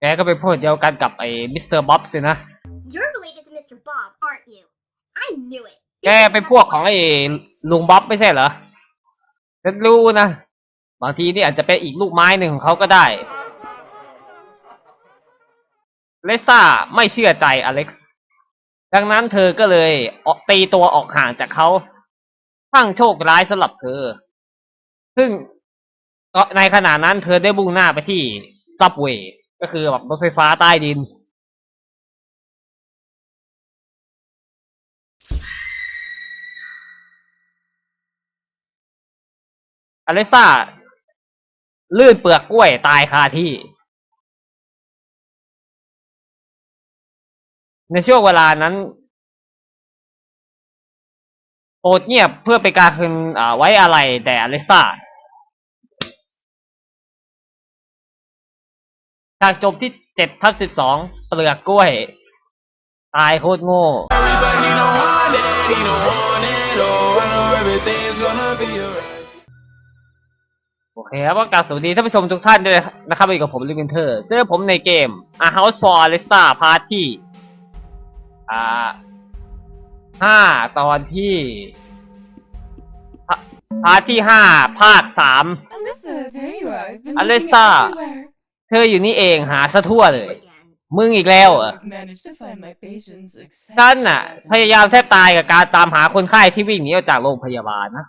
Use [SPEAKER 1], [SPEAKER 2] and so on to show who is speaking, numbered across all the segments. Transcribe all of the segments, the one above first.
[SPEAKER 1] แกก็เป็นพวกเดียวกันกับไอ้มิสเตอร์บ๊อบสินะ
[SPEAKER 2] You're related to Mr. Bob, aren't you? I knew it.
[SPEAKER 1] แกเป็นพวกของไอ้ลุงบ๊อบไม่ใช่เหรอฉันรู้นะ บางทีนี่อาจจะเป็นอีกลูกไม้หนึ่งของเขาก็ได้ เลซ่าไม่เชื่อใจอเล็กซ์ ดังนั้นเธอก็เลยออกตีตัวออกห่างจากเขาทั้งโชคร้ายสำหรับเธอ ซึ่งก็ในขณะนั้นเธอได้บุ่งหน้าไปที่ซับเวย์ ก็คือแบบรถไฟฟ้าใต้ดิน อเลซ่า ลื่นเปลือกกล้วยตายคาที่ ในช่วงเวลานั้นโปรดเงียบเพื่อเป็นการคืนไว้อะไรแด่อเลซ่า ฉากจบที่เจ็ดทับสิบสองเปลือกกล้วย ตายโคตรโง่
[SPEAKER 3] But he don't want it, he don't want it all. I know everything's gonna be alright.
[SPEAKER 1] โอเคครับก็กราบสวัสดีท่านผู้ชมทุกท่านด้วยนะครับอยู่กับผมลิวินเทอร์เจอผมในเกม A House for Alexa Part ที่อ่าห้าตอนที่พาพาร์ทที่ห้าภาคสาม
[SPEAKER 4] Alyssa, there you are. I've been
[SPEAKER 1] Alyssa.
[SPEAKER 4] looking everywhere.
[SPEAKER 1] เธออยู่นี่เองหาซะทั่วเลย
[SPEAKER 2] Again.
[SPEAKER 1] มึงอีกแล้วเหรอ
[SPEAKER 4] I've managed to find my patients except
[SPEAKER 1] ฉันน่ะ พยายามแทบตายกับการตามหาคนไข้ที่วิ่งหนีออกจากโรงพยาบาลนะ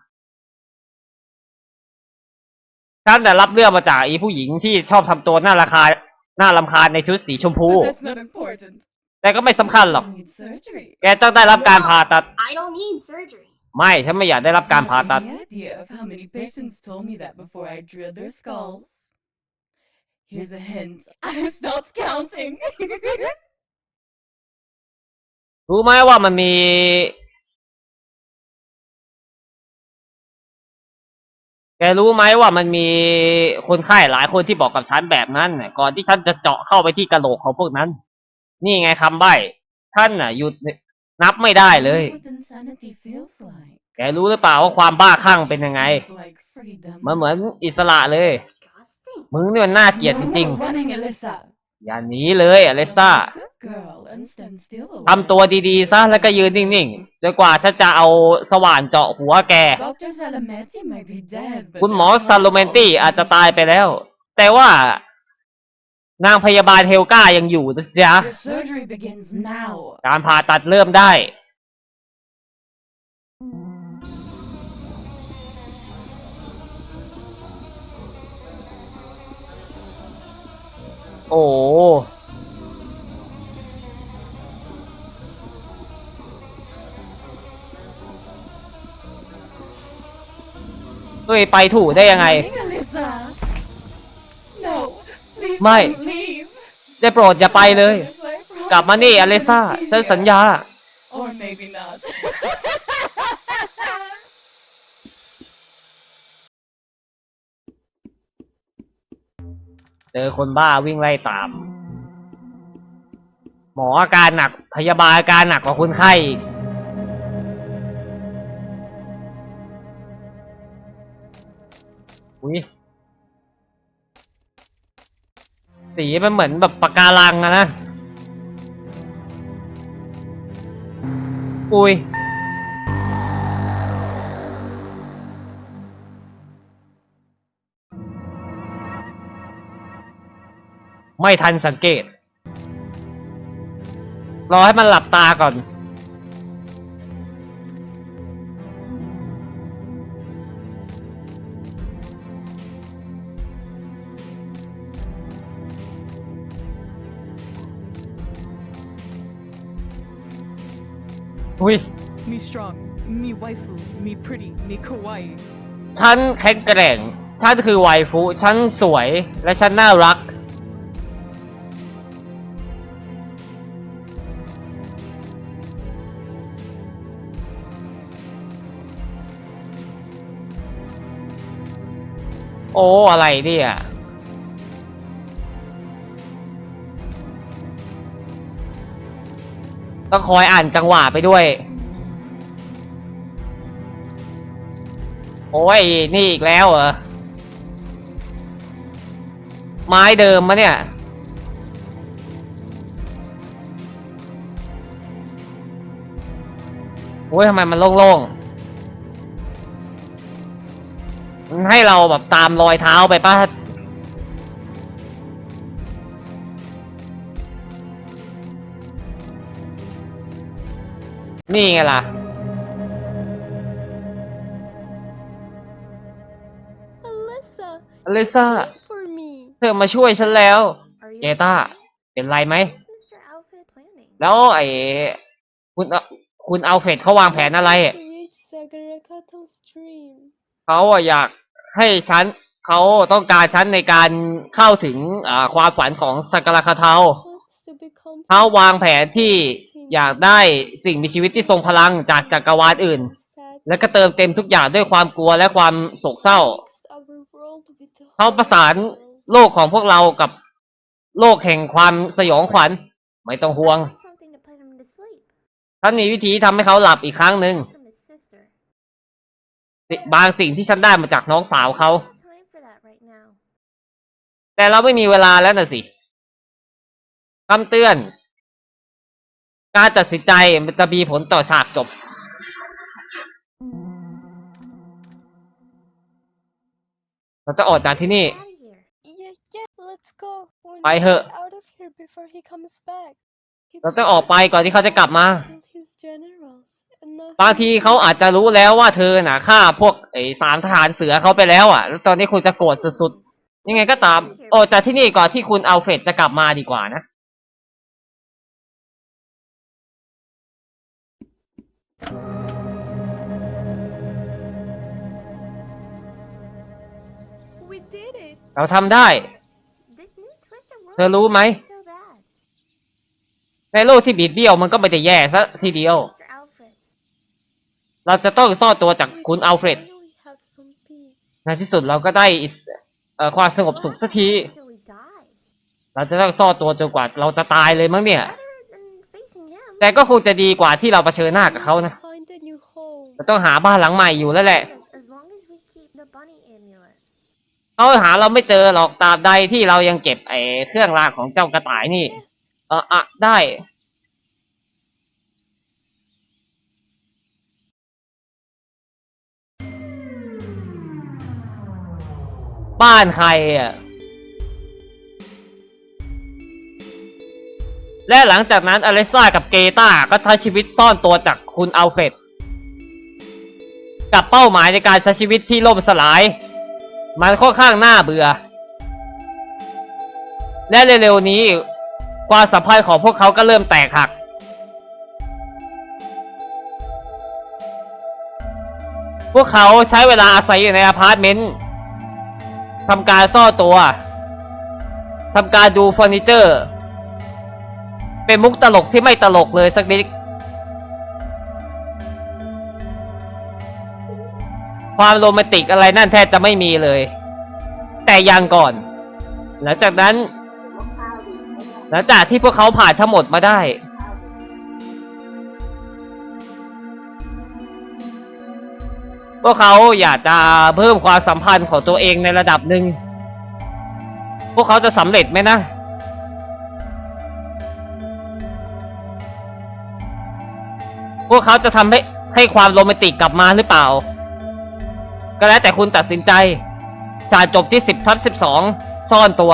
[SPEAKER 1] ฉันแต่ะรับเรื่องมาจากอีผู้หญิงที่ชอบทำตัวน่าราคาน่ารำคาญในชุดสีชมพู
[SPEAKER 4] But that's not important.
[SPEAKER 1] แต่ก็ไม่สำคัญหรอก
[SPEAKER 4] I need surgery.
[SPEAKER 1] แกต้องได้รับการผ่าตัด
[SPEAKER 2] I don't need surgery.
[SPEAKER 1] ไม่ ฉันไม่อยากได้รับการผ่าตัด
[SPEAKER 4] Here's a hint. I stopped counting.
[SPEAKER 1] รู้ไหมว่ามันมี แกรู้ไหมว่ามันมีคนไข้หลายคนที่บอกกับฉันแบบนั้นน่ะก่อนที่ฉันจะเจาะเข้าไปที่กระโหลกของพวกนั้น นี่ไงคำใบ้ ท่านน่ะหยุดนับไม่ได้เลย
[SPEAKER 4] What insanity feels like.
[SPEAKER 1] แกรู้หรือเปล่าว่าความบ้าคลั่งเป็นยังไง
[SPEAKER 4] Feels like freedom.
[SPEAKER 1] มันเหมือนอิสระเลย
[SPEAKER 2] Disgusting.
[SPEAKER 1] มึงนี่มันน่าเกลียดจ
[SPEAKER 4] No
[SPEAKER 1] ริง
[SPEAKER 4] more running, Alyssa.
[SPEAKER 1] ๆอย่าหนีเลยอเลสซ่า
[SPEAKER 4] Good girl and stand still.
[SPEAKER 1] ทำตัวดีๆซะแล้วก็ยืนนิ่งๆจนกว่าฉันจะเอาสว่านเจาะหัวแก
[SPEAKER 4] Dr. Salametti might be dead, but
[SPEAKER 1] คุณหมอ
[SPEAKER 4] that's
[SPEAKER 1] ซา
[SPEAKER 4] not
[SPEAKER 1] โลเมนตี้
[SPEAKER 4] all.
[SPEAKER 1] อาจจะตายไปแล้ว แต่ว่านางพยาบาลเฮลก้ายังอยู่นะจ๊ะ
[SPEAKER 4] Your surgery begins now.
[SPEAKER 1] การผ่าตัดเริ่มได้ โอ้เฮ้ยไปถูกได้ยังไง ไม่ ได้โปรดอย่าไปเลย กลับมานี่อเลซ่าฉันสัญญา เจอคนบ้าวิ่งไล่ตาม หมออาการหนักพยาบาลอาการหนักกว่าคนไข้อีกอุ้ยสีมันเหมือนแบบปากการังอะนะ อุ้ย ไม่ทันสังเกต รอให้มันหลับตาก่อน อุ้ย
[SPEAKER 4] me strong, me waifu, me pretty, me kawaii.
[SPEAKER 1] ฉันแข็งแกร่ง ฉันคือไวฟุฉันสวย และฉันน่ารัก โอ้อะไรเนี่ยต้องคอยอ่านจังหวะไปด้วย โอ้ย นี่อีกแล้วเหรอ ไม้เดิมมะเนี่ย โอ้ยทำไมมันโล่งๆ มันให้เราแบบตามรอยเท้าไปป่ะนี่ไงล่ะ
[SPEAKER 5] Alyssa,
[SPEAKER 1] อลิซ่า
[SPEAKER 5] for me.
[SPEAKER 1] เธอมาช่วยฉันแล้ว
[SPEAKER 2] Are you
[SPEAKER 1] เกต้า เป็นไรไหม
[SPEAKER 2] What's Mr. Alfred planning?
[SPEAKER 1] แล้วไอ้คุณเอาคุณเอาเฟดเขาวางแผนอะไร
[SPEAKER 5] To reach Sagarakato Stream.
[SPEAKER 1] เขาอะอยาก ให้ฉันเขาต้องการฉันในการเข้าถึงอ่าความฝันของสักการะคาเทา
[SPEAKER 5] Wants to become
[SPEAKER 1] เขาวางแผนที่อยากได้สิ่งมีชีวิตที่ทรงพลังจากจักรวาลอื่น
[SPEAKER 5] sad
[SPEAKER 1] และก็เติมเต็มทุกอย่างด้วยความกลัวและความโศกเศร้า
[SPEAKER 5] mixed our world with the
[SPEAKER 1] เขาประสาน
[SPEAKER 5] whole world.
[SPEAKER 1] โลกของพวกเรากับโลกแห่งความสยองขวัญ ไม่ต้องห่วง
[SPEAKER 2] I have something to put him to sleep.
[SPEAKER 1] ฉันมีวิธีทำให้เขาหลับอีกครั้งหนึ่ง
[SPEAKER 2] From his sister.
[SPEAKER 1] บางสิ่งที่ฉันได้มาจากน้องสาวเขา แต่เราไม่มีเวลาแล้วนะสิคำเตือน การตัดสินใจมันจะมีผลต่อฉากจบ เราจะออกจากที่นี่
[SPEAKER 5] ไปเถอะ
[SPEAKER 1] เราจะออกไปก่อนที่เขาจะกลับมา บางทีเขาอาจจะรู้แล้วว่าเธอน่ะฆ่าพวกไอ้สามทหารเสือเขาไปแล้วอะ แล้วตอนนี้คุณจะโกรธสุดๆ ยังไงก็ตามออกจากที่นี่ก่อนที่คุณอัลเฟรดจะกลับมาดีกว่านะ
[SPEAKER 5] we did it.
[SPEAKER 1] เราทำได้
[SPEAKER 2] This new twisted world
[SPEAKER 1] เธอรู้ไหม
[SPEAKER 2] is so bad.
[SPEAKER 1] ในโลกที่บิดเบี้ยวมันก็ไม่ได้แย่ซะทีเดียว
[SPEAKER 2] Mr. Alfred.
[SPEAKER 1] เราจะต้องซ่อนตัวจากคุณอัลเฟรด ในที่สุดเราก็ได้อิสเอ่อความสงบสุขสักที เราจะต้องซ่อนตัวจนกว่าเราจะตายเลยมั้งเนี่ย แต่ก็คงจะดีกว่าที่เราเผชิญหน้ากับเขานะเราต้องหาบ้านหลังใหม่อยู่แล้วแหละเขาหาเราไม่เจอหรอกตราบใดที่เรายังเก็บไอ้เครื่องรางของเจ้ากระต่ายนี่ เอออะได้ บ้านใครอะ และหลังจากนั้นอเลซ่ากับเกตาก็ใช้ชีวิตซ่อนตัวจากคุณอัลเฟดกับเป้าหมายในการใช้ชีวิตที่ล่มสลาย มันค่อนข้างน่าเบื่อ และเร็วๆนี้ความสัมพันธ์ของพวกเขาก็เริ่มแตกหัก พวกเขาใช้เวลาอาศัยอยู่ในอพาร์ตเมนต์ ทำการซ่อตัวทำการดูเฟอร์นิเจอร์ เป็นมุกตลกที่ไม่ตลกเลยสักนิด ความโรแมนติกอะไรนั่นแทบจะไม่มีเลย แต่ยังก่อน หลังจากนั้น หลังจากที่พวกเขาผ่านทั้งหมดมาได้ พวกเขาอยากจะเพิ่มความสัมพันธ์ของตัวเองในระดับหนึ่ง พวกเขาจะสำเร็จไหมนะ พวกเขาจะทำให้ให้ความโรแมนติกกลับมาหรือเปล่า ก็แล้วแต่คุณตัดสินใจฉากจบที่สิบทับสิบสองซ่อนตัว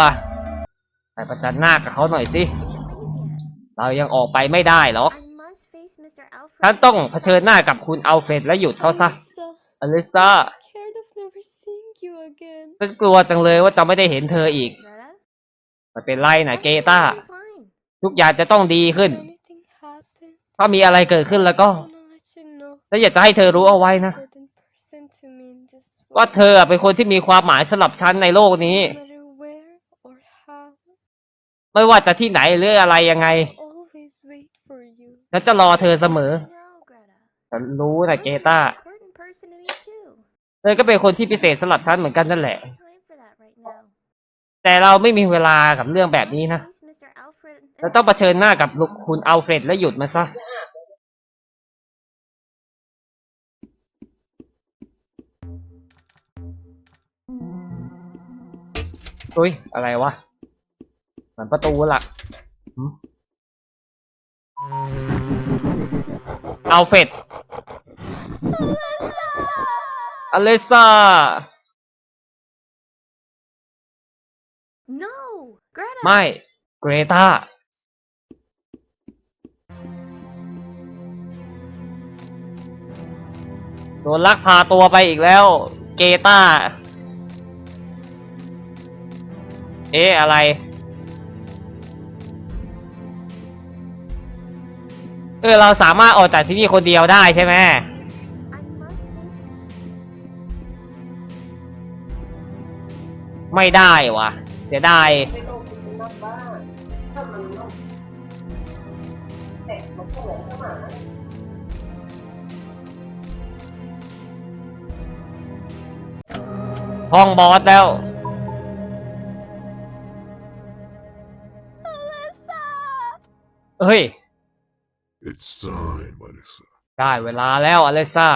[SPEAKER 1] ไปประจันหน้ากับเขาหน่อยสิ
[SPEAKER 2] Can't leave yet.
[SPEAKER 1] เรายังออกไปไม่ได้หรอก
[SPEAKER 2] I must face Mr. Alfred.
[SPEAKER 1] ฉันต้องเผชิญหน้ากับคุณอัลเฟรดและหยุดเขาซะ
[SPEAKER 5] Alyssa,
[SPEAKER 1] อลิซา
[SPEAKER 5] I'm scared of never seeing you again.
[SPEAKER 1] ฉันกลัวจังเลยว่าจะไม่ได้เห็นเธออีก
[SPEAKER 2] Greta?
[SPEAKER 1] ไม่เป็นไรนะเก
[SPEAKER 2] Everything
[SPEAKER 1] ตา
[SPEAKER 2] will be fine.
[SPEAKER 1] ทุกอย่างจะต้องดีขึ้น
[SPEAKER 5] If anything happened,
[SPEAKER 1] ถ้ามีอะไรเกิดขึ้นแล้วก็
[SPEAKER 5] I wanna let you know
[SPEAKER 1] และอยากจะให้เธอรู้เอาไว้นะ
[SPEAKER 5] important person to me in this
[SPEAKER 1] ว่า
[SPEAKER 5] world.
[SPEAKER 1] เธอเป็นคนที่มีความหมายสำหรับฉันในโลกนี้
[SPEAKER 5] No matter where or how,
[SPEAKER 1] ไม่ว่าจะที่ไหนหรืออะไรยังไง
[SPEAKER 5] I'll always wait for you.
[SPEAKER 1] ฉันจะรอเธอเสมอ
[SPEAKER 2] No, Greta.
[SPEAKER 1] ฉันรู้นะเก
[SPEAKER 2] You're
[SPEAKER 1] ตา
[SPEAKER 2] an important person to me too.
[SPEAKER 1] เธอก็เป็นคนที่พิเศษสำหรับฉันเหมือนกันนั่นแหละ แต่เราไม่มีเวลากับเรื่องแบบนี้นะ เราต้องเผชิญหน้ากับลูกคุณอัลเฟรดและหยุดมันซะ อุ้ย อะไรวะ เหมือนประตูหลักอัลเฟรด อเลซ่า
[SPEAKER 2] No! Greta!
[SPEAKER 1] ไม่ เกรตา โดนลักพาตัวไปอีกแล้ว เกตา เอ๊ะ อะไร เออ เราสามารถออกจากที่นี่คนเดียวได้ใช่ไหม ไม่ได้วะเสียดายห้องบอสแล้ว เฮ้ย
[SPEAKER 6] It's time, Melissa.
[SPEAKER 1] ได้เวลาแล้วอเลซ่า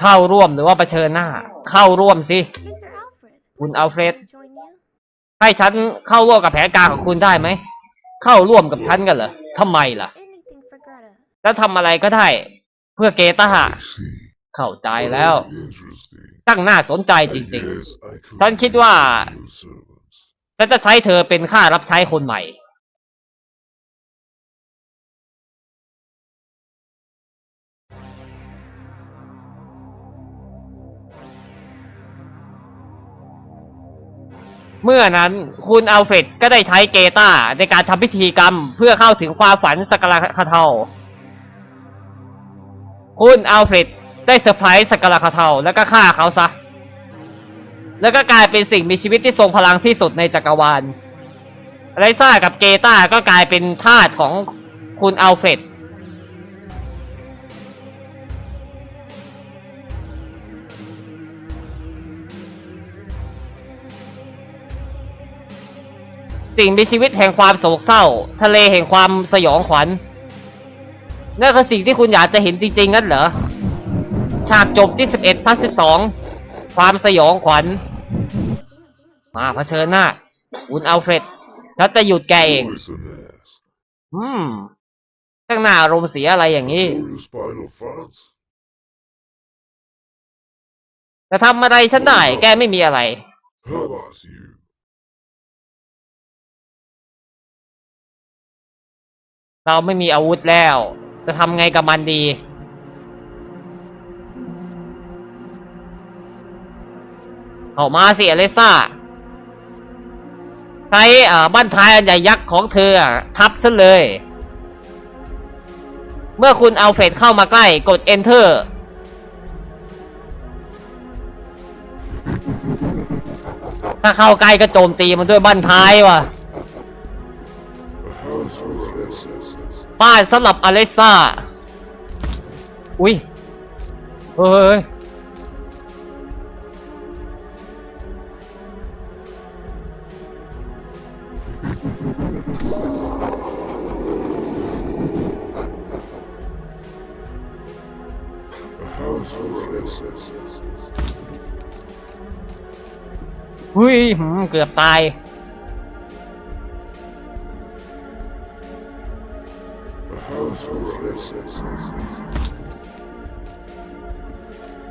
[SPEAKER 1] เข้าร่วมหรือว่าเผชิญหน้า เข้าร่วมสิ
[SPEAKER 2] Mr. Alfred.
[SPEAKER 1] คุณ
[SPEAKER 2] please
[SPEAKER 1] อัลเฟรด
[SPEAKER 2] let me join you.
[SPEAKER 1] ให้ฉันเข้าร่วมกับแผนการของคุณได้ไหม เข้าร่วมกับฉันกันเหรอทำไมล่ะ
[SPEAKER 2] Anything for Greta.
[SPEAKER 1] แล้วทำอะไรก็ได้ เพื่อเกตา
[SPEAKER 6] I see.
[SPEAKER 1] เข้าใจแล้ว
[SPEAKER 6] Very interesting.
[SPEAKER 1] ตั้งน่าสนใจ
[SPEAKER 6] I
[SPEAKER 1] จริง
[SPEAKER 6] guess I could
[SPEAKER 1] ฉันคิดว่า
[SPEAKER 6] be your servants.
[SPEAKER 1] ๆฉันจะใช้เธอเป็นค่ารับใช้คนใหม่ เมื่อนั้นคุณอัลเฟรดก็ได้ใช้เกตาในการทำพิธีกรรม เพื่อเข้าถึงความฝันสกลาคาเทาคุณอัลเฟรดได้เซอร์ไพรส์สกลาคาเทาแล้วก็ฆ่าเขาซะ แล้วก็กลายเป็นสิ่งมีชีวิตที่ทรงพลังที่สุดในจักรวาลไรซ่ากับเกตาก็กลายเป็นทาสของคุณอัลเฟรด สิ่งมีชีวิตแห่งความโศกเศร้า ทะเลแห่งความสยองขวัญนั่นคือสิ่งที่คุณอยากจะเห็นจริงๆงั้นเหรอ ฉากจบที่สิบเอ็ดพัสิบสองความสยองขวัญ มาเผชิญหน้าคุณอัลเฟรดฉันจะหยุดแกเอง
[SPEAKER 6] Poisonous.
[SPEAKER 1] อืมตั้งหน้าอารมณ์เสียอะไรอย่างนี้ จะทำอะไรฉันได้ แกไม่มีอะไร เราไม่มีอาวุธแล้ว จะทำไงกับมันดีเอามาสิอเลซ่าใช้อ่าบ้านท้ายอันใหญ่ยักษ์ของเธอทับซะเลย เมื่อคุณเอาเฟดเข้ามาใกล้กด enter ถ้าเข้าใกล้ก็โจมตีมันด้วยบ้านท้ายว่ะ
[SPEAKER 6] Alexis.
[SPEAKER 1] บ้านสำหรับอเล็กซ่า อุ้ย เฮ้ย
[SPEAKER 6] A house for Alexis.
[SPEAKER 1] หุ้ยหืมเกือบตาย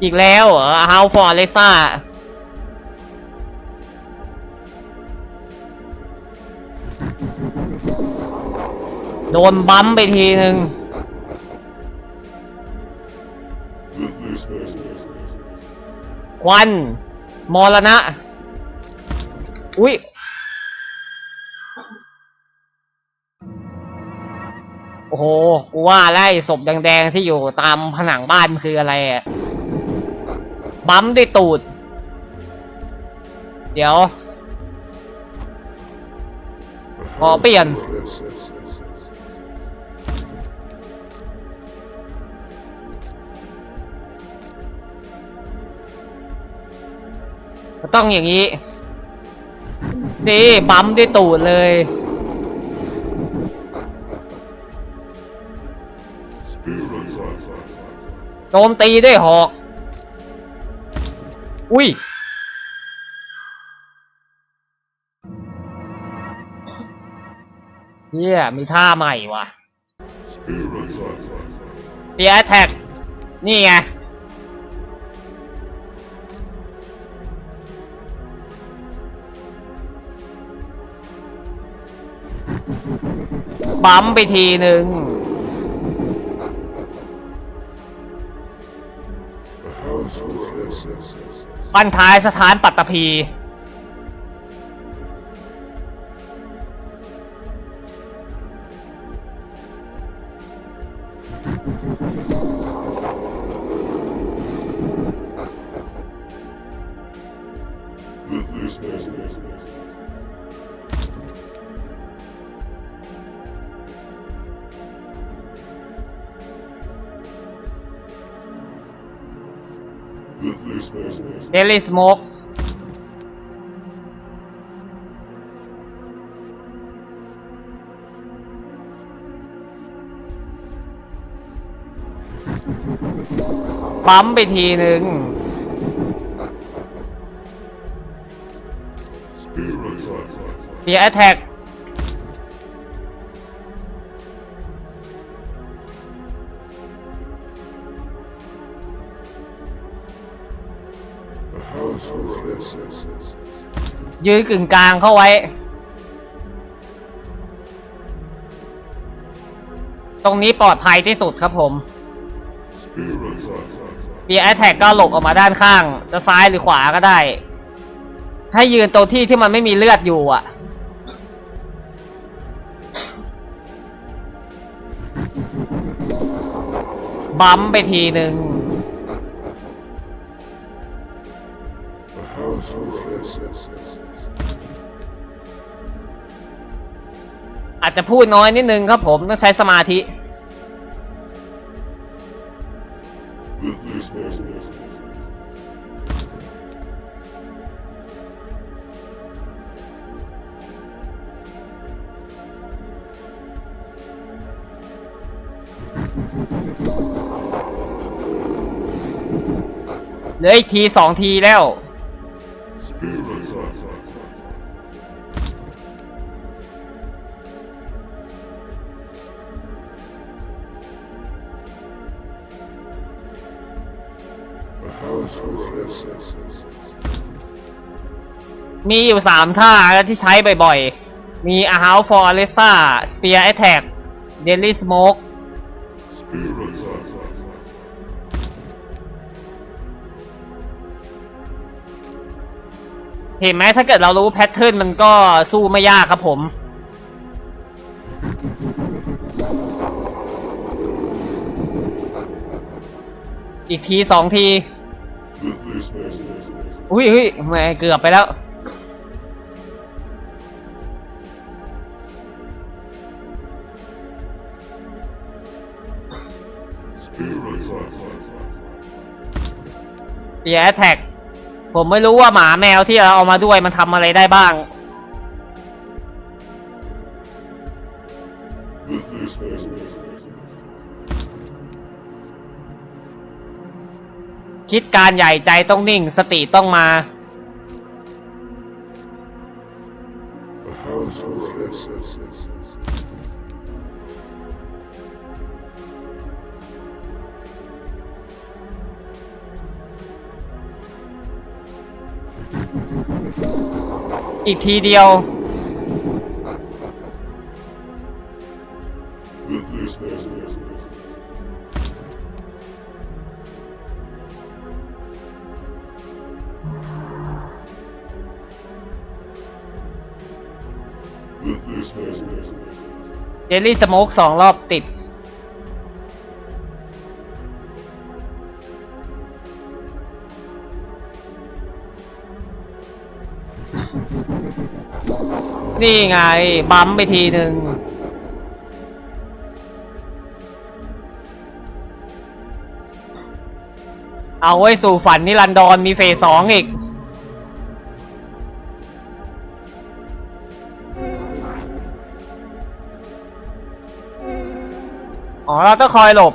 [SPEAKER 1] อีกแล้วเหรอฮาฟอร์เลซ่าโดนบัมไปทีหนึ่งควัน มรณะ อุ้ย อ้โห กูว่าแล้วไอ้ศพแดงๆที่อยู่ตามผนังบ้านคืออะไรอะบัมด้วยตูด เดี๋ยว
[SPEAKER 6] A
[SPEAKER 1] Oh,
[SPEAKER 6] house
[SPEAKER 1] Pian.
[SPEAKER 6] for Alexis.
[SPEAKER 1] ก็ต้องอย่างนี้ดีบัมด้วยตูดเลย โจมตีด้วยหอก อุ้ยเฮียมีท่าใหม่ว่ะเปียแท็ก นี่ไง ปั๊มไปทีหนึ่ง ปั้นท้ายสถานปัตตภี เดลิสโมกปั๊มไปทีหนึ่ง
[SPEAKER 6] Spirit Sight.
[SPEAKER 1] เปียแท็ก
[SPEAKER 6] A house
[SPEAKER 1] ยืนกึ่งกลางเข้าไว้ ตรงนี้ปลอดภัยที่สุดครับผมเปียแท็กก็หลบออกมาด้านข้าง จะซ้ายหรือขวาก็ได้ ให้ยืนตรงที่ที่มันไม่มีเลือดอยู่อะ บัมไปทีหนึ่ง อาจจะพูดน้อยนิดนึงครับผมต้องใช้สมาธิ เหลืออีกทีสองทีแล้ว มีอยู่สามท่าที่ใช้บ่อยๆ มี A House for Alessa Spear Attack Deadly Smoke เห็นไหมถ้าเกิดเรารู้แพทเทิร์นมันก็สู้ไม่ยากครับผม อีกทีสองที อุ้ยอุ้ยแหมเกือบไปแล้ว เปียแท็ก ผมไม่รู้ว่าหมาแมวที่เราเอามาด้วยมันทำอะไรได้บ้าง คิดการใหญ่ใจต้องนิ่ง สติต้องมา อีกทีเดียว เจลลี่สโมกสองรอบติด นี่ไง บัมไปทีหนึ่งเอาไว้สู่ฝันนิรันดรมีเฟสสองอีก อ๋อ เราต้องคอยหลบ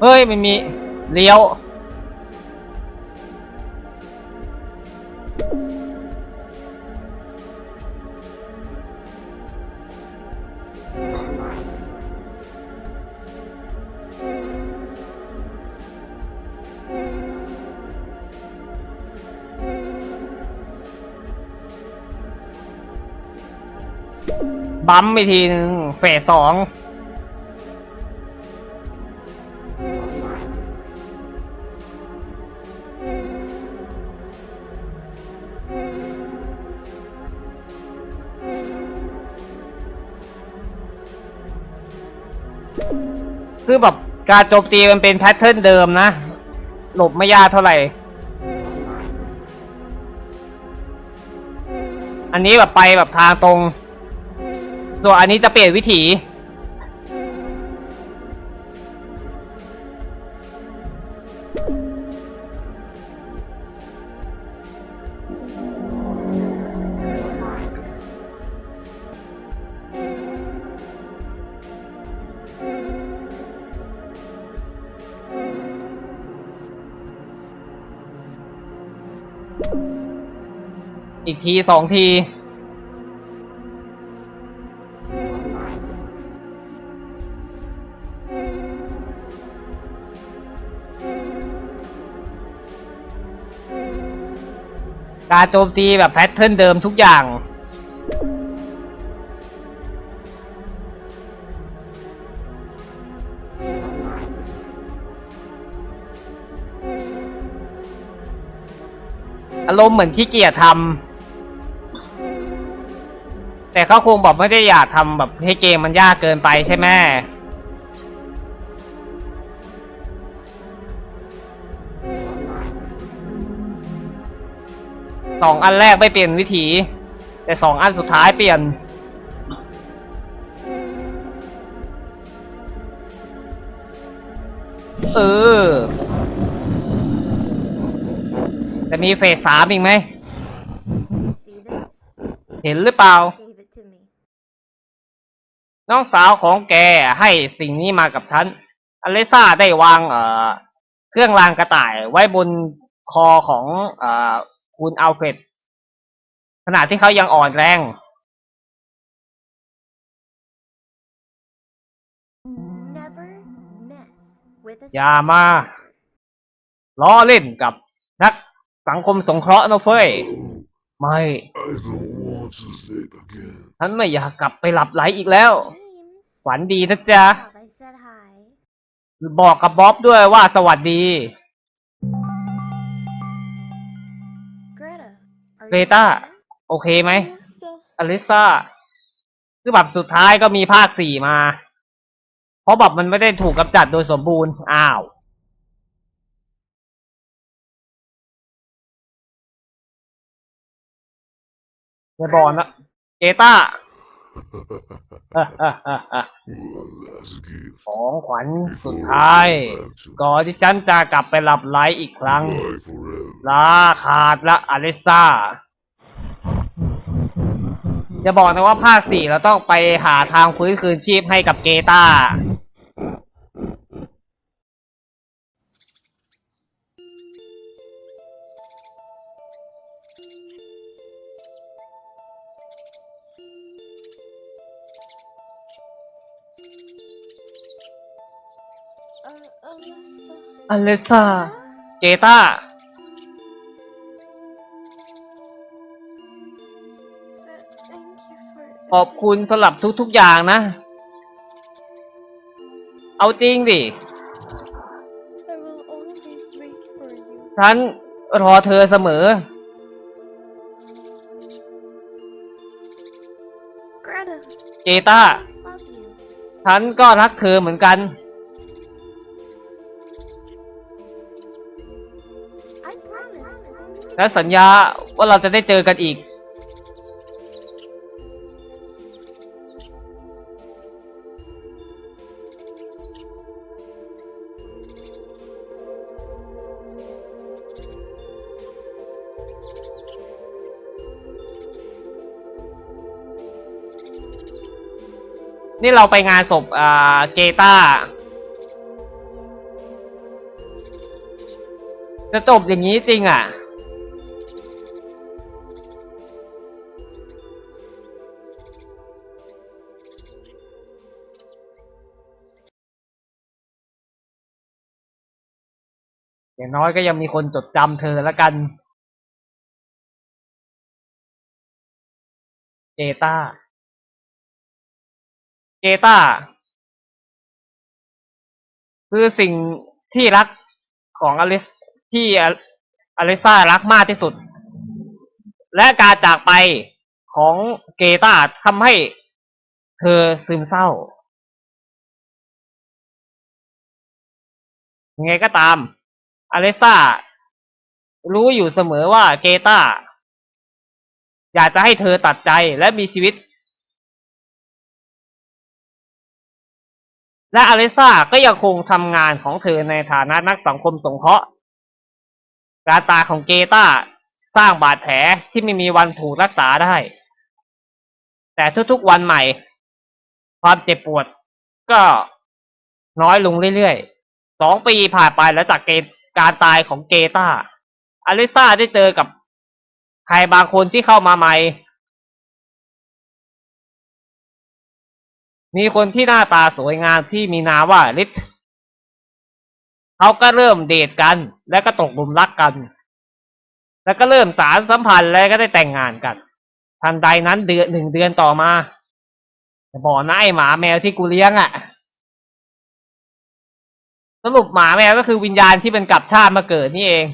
[SPEAKER 1] เฮ้ย มันมี เลี้ยว บัมไปทีหนึ่งเฟสสองคือแบบการโจมตีมันเป็นแพทเทิร์นเดิมนะ หลบไม่ยากเท่าไหร่ อันนี้แบบไปแบบทางตรง ส่วนอันนี้จะเปลี่ยนวิถี อีกทีสองที การโจมตีแบบแพทเทิร์นเดิมทุกอย่าง อารมณ์เหมือนขี้เกียจทำแต่เขาคงบอกไม่ได้อยากทำแบบให้เกมมันยากเกินไปใช่ไหม สองอันแรกไม่เปลี่ยนวิถี แต่สองอันสุดท้ายเปลี่ยน เออ จะมีเฟสสามอีกไหม เห็นหรือเปล่า น้องสาวของแกให้สิ่งนี้มากับฉัน อเลซ่าได้วางเอ่อเครื่องรางกระต่ายไว้บนคอของเอ่อ คุณอัลเฟรดขณะที่เขายังอ่อนแรง
[SPEAKER 2] Never mess with a
[SPEAKER 1] อย่ามา
[SPEAKER 2] stranger.
[SPEAKER 1] ล้อเล่นกับนักสังคมสงเคราะห์นะเฟ้ย ไม่
[SPEAKER 6] I don't want to sleep again.
[SPEAKER 1] ฉันไม่อยากกลับไปหลับไหลอีกแล้ว
[SPEAKER 2] James.
[SPEAKER 1] ฝันดีนะจ๊ะ
[SPEAKER 2] Bob, I said hi.
[SPEAKER 1] บอกกับบ๊อบด้วยว่าสวัสดี เกร
[SPEAKER 2] you
[SPEAKER 1] ตา
[SPEAKER 2] okay?
[SPEAKER 1] โอเคไหม
[SPEAKER 5] Elsa,
[SPEAKER 1] อลิซ่าคือแบบสุดท้ายก็มีภาคสี่มา เพราะแบบมันไม่ได้ถูกกำจัดโดยสมบูรณ์อ้าวอย่าบอกนะเกต้า เอ่อเอ่อเอ่อเอ่อ
[SPEAKER 6] One last gift
[SPEAKER 1] ของขวัญสุด
[SPEAKER 6] before
[SPEAKER 1] ท้าย
[SPEAKER 6] I go back to
[SPEAKER 1] ก่อนที่ฉันจะกลับไปหลับไหลอีกครั้ง
[SPEAKER 6] life forever.
[SPEAKER 1] ลาขาดละอลิซ่าจะบอกนะว่าภาคสี่เราต้องไปหาทางฟื้นคืนชีพให้กับเกตา
[SPEAKER 5] uh, Alyssa,
[SPEAKER 1] อลิซ่าเกตา
[SPEAKER 5] th- thank you for
[SPEAKER 1] ขอบคุณสำหรับทุกๆอย่างนะ เอาจริงดิ
[SPEAKER 5] everything. I will always wait for you.
[SPEAKER 1] ฉันรอเธอเสมอ
[SPEAKER 2] Greta.
[SPEAKER 1] เกตา
[SPEAKER 2] I love you.
[SPEAKER 1] ฉันก็รักเธอเหมือนกัน และสัญญาว่าเราจะได้เจอกันอีก นี่เราไปงานศพอ่าเกตาจะจบอย่างนี้จริงอะ อย่างน้อยก็ยังมีคนจดจำเธอล้วกัน เจต้าเกตาคือสิ่งที่รักของอลิสที่ออลิซ่ารักมากที่สุด และการจากไปของเกตาทำให้เธอซึมเศร้ายังไงก็ตาม อเลซ่า รู้อยู่เสมอว่าเกตาอยากจะให้เธอตัดใจและมีชีวิต และอเลซ่าก็ยังคงทำงานของเธอในฐานะนักสังคมสงเคราะห์การตายของเกตาสร้างบาดแผลที่ไม่มีวันถูกรักษาได้ แต่ทุกๆวันใหม่ ความเจ็บปวดก็น้อยลงเรื่อยๆ สองปีผ่านไปแล้วจากเกต การตายของเกตาอลิซ่าได้เจอกับใครบางคนที่เข้ามาใหม่ มีคนที่หน้าตาสวยงามที่มีนามว่าลิทเขาก็เริ่มเดทกัน แล้วก็ตกหลุมรักกัน แล้วก็เริ่มสารสัมพันธ์แล้วก็ได้แต่งงานกัน ทันใดนั้นเดือนหนึ่งเดือนต่อมาจะบอกนะไอหมาแมวที่กูเลี้ยงอะ่ะ สรุปหมาแมวก็คือวิญญาณที่เป็นกลับชาติมาเกิดนี่เอง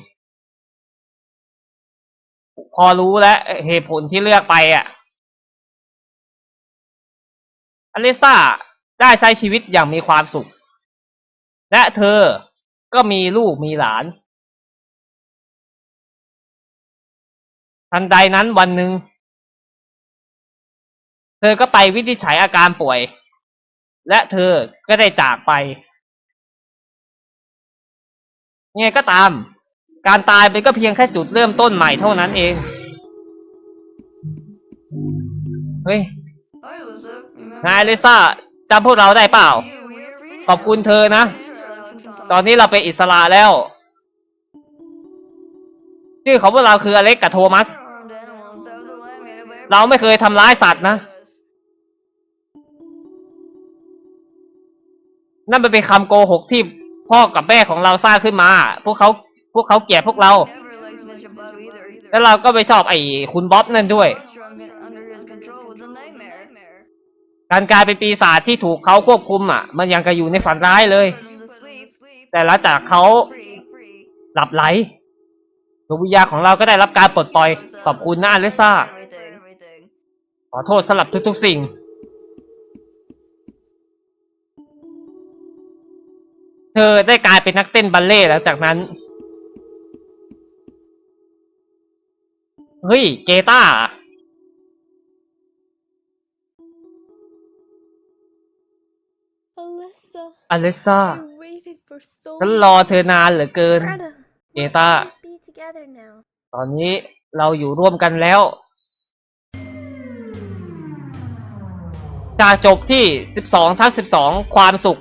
[SPEAKER 1] พอรู้แล้วเหตุผลที่เลือกไปอะอลิซาได้ใช้ชีวิตอย่างมีความสุข และเธอก็มีลูกมีหลาน ทันใดนั้นวันหนึ่ง เธอก็ไปวินิจฉัยอาการป่วย และเธอก็ได้จากไป ยังไงก็ตาม การตายเป็นก็เพียงแค่จุดเริ่มต้นใหม่เท่านั้นเอง เฮ้ย นายลิซ่าจำพวกเราได้เปล่า ขอบคุณเธอนะ ตอนนี้เราเป็นอิสระแล้ว ชื่อของพวกเราคืออเล็กกับโทมัส เราไม่เคยทำร้ายสัตว์นะ นั่นมันเป็นคำโกหกที่ พ่อกับแม่ของเราสร้างขึ้นมา พวกเขาพวกเขาเกลียดพวกเรา แล้วเราก็ไม่ชอบไอ้คุณบ๊อบนั่นด้วย การกลายเป็นปีศาจที่ถูกเขาควบคุมอะ มันยังกระอยู่ในฝันร้ายเลย แต่หลังจากเขาหลับไหลดวงวิญญาของเราก็ได้รับการปลดปล่อยขอบคุณนะอลิซ่าขอโทษสำหรับทุกๆสิ่ง ธอได้กลายเป็นนักเต้นบัลเล่ต์แล้วจากนั้น เฮ้ยเกตา
[SPEAKER 5] Alyssa,
[SPEAKER 1] อลิซ่า
[SPEAKER 5] I waited for so
[SPEAKER 1] ฉันรอเธอนานเหลือเกิน
[SPEAKER 2] Greta,
[SPEAKER 1] Geta.
[SPEAKER 2] let's be together now.
[SPEAKER 1] ตอนนี้เราอยู่ร่วมกันแล้วจากจบที่ 12ทั้ง12 ความสุข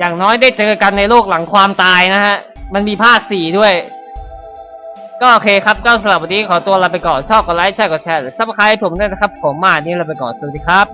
[SPEAKER 1] อย่างน้อยได้เจอกันในโลกหลังความตายนะฮะ มันมีภาคสี่ด้วย ก็โอเคครับก็สำหรับวันนี้ขอตัวลาไปก่อนชอบกดไลค์ใช่กดแชร์หรือซับสไครต์ผมด้วยนะครับ ผมมานี่ลาไปก่อนสวัสดีครับ